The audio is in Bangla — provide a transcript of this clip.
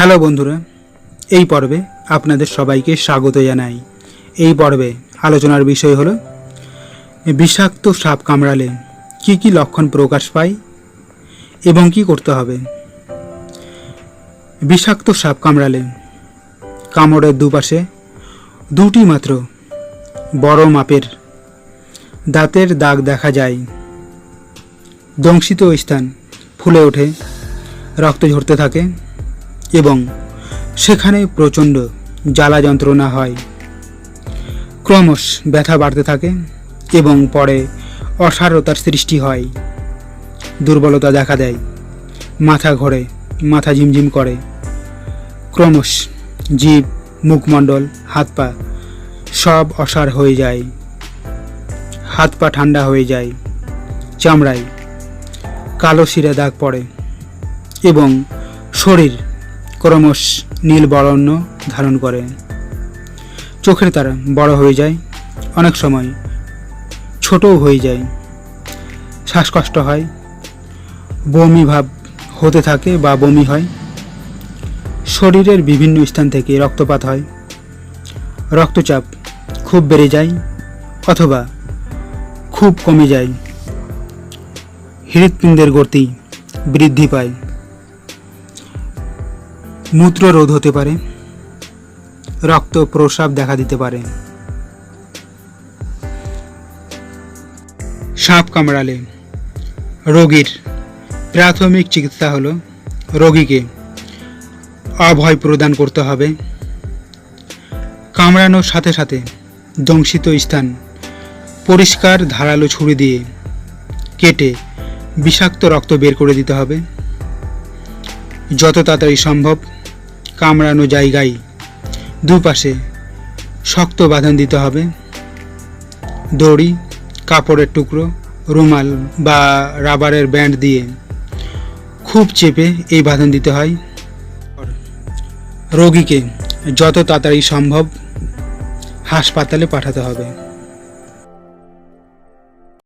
হ্যালো বন্ধুরা, এই পর্বে আপনাদের সবাইকে স্বাগত জানাই। এই পর্বে আলোচনার বিষয় হলো, বিষাক্ত সাপ কামড়ালে কি কি লক্ষণ প্রকাশ পায় এবং কি করতে হবে? বিষাক্ত সাপ কামড়ালে কামড়ের দুপাশে দুটি মাত্র বড় মাপের দাঁতের দাগ দেখা যায়। দংশিত স্থান ফুলে ওঠে, রক্ত ঝরতে থাকে এবং সেখানে প্রচণ্ড জ্বালা যন্ত্রণা হয়। ক্রমশ ব্যথা বাড়তে থাকে এবং পরে অসারতার সৃষ্টি হয়। দুর্বলতা দেখা দেয়। মাথা ঘোরে, মাথা ঝিমঝিম করে। ক্রমশ জীব, মুখমণ্ডল, হাত পা সব অসার হয়ে যায়। হাত পা ঠান্ডা হয়ে যায়। চামড়ায় কালো শিরা দাগ পড়ে এবং শরীর ক্রমশ নীল বরণ্য ধারণ করে। চোখের তারা বড় হয়ে যায়। অনেক সময় ছোটও হয়ে যায়। শ্বাসকষ্ট হয়। বমি ভাব হতে থাকে বা বমি হয়। শরীরের বিভিন্ন স্থান থেকে রক্তপাত হয়। রক্তচাপ খুব বেড়ে যায় অথবা খুব কমে যায়। হৃৎপিণ্ডের গতি বৃদ্ধি পায়। মূত্র রোধ হতে পারে রক্ত প্রস্রাব দেখা দিতে পারে। সাপ কামড়ালে রোগীর প্রাথমিক চিকিৎসা হলো রোগীকে অভয় প্রদান করতে হবে। কামড়ানোর সাথে সাথে দংশিত স্থান পরিষ্কার ধারালো ছুরি দিয়ে কেটে বিষাক্ত রক্ত বের করে দিতে হবে। যত তাড়াতাড়ি সম্ভব কামড়ানো জায়গায় দুপাশে শক্ত বাঁধন দিতে হবে। দড়ি, কাপড়ের টুকরো, রুমাল বা রাবারের ব্যান্ড দিয়ে খুব চেপে এই বাঁধন দিতে হয়। রোগীকে যত তাড়াতাড়ি সম্ভব হাসপাতালে পাঠাতে হবে।